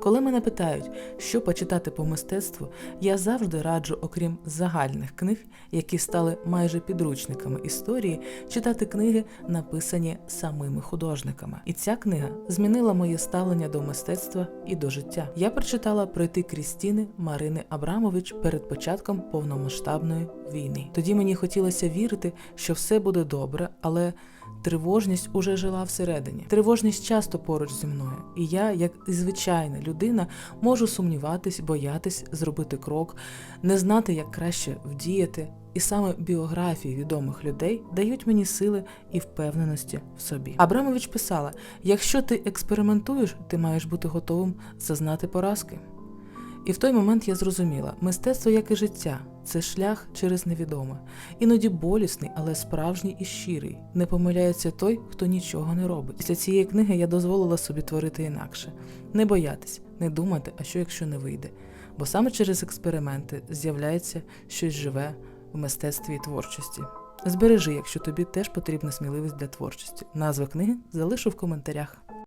Коли мене питають, що почитати по мистецтву, я завжди раджу, окрім загальних книг, які стали майже підручниками історії, читати книги, написані самими художниками. І ця книга змінила моє ставлення до мистецтва і до життя. Я прочитала пройти крізь стіни Марини Абрамович перед початком повномасштабної війни. Тоді мені хотілося вірити, що все буде добре, але тривожність уже жила всередині. Тривожність часто поруч зі мною, і я, як і звичайна людина, можу сумніватись, боятись зробити крок, не знати, як краще вдіяти. І саме біографії відомих людей дають мені сили і впевненості в собі. Абрамович писала: якщо ти експериментуєш, ти маєш бути готовим зазнати поразки. І в той момент я зрозуміла, мистецтво, як і життя, це шлях через невідоме, іноді болісний, але справжній і щирий. Не помиляється той, хто нічого не робить. Після цієї книги я дозволила собі творити інакше, не боятись, не думати, а що якщо не вийде. Бо саме через експерименти з'являється щось живе в мистецтві і творчості. Збережи, якщо тобі теж потрібна сміливість для творчості. Назва книги залишу в коментарях.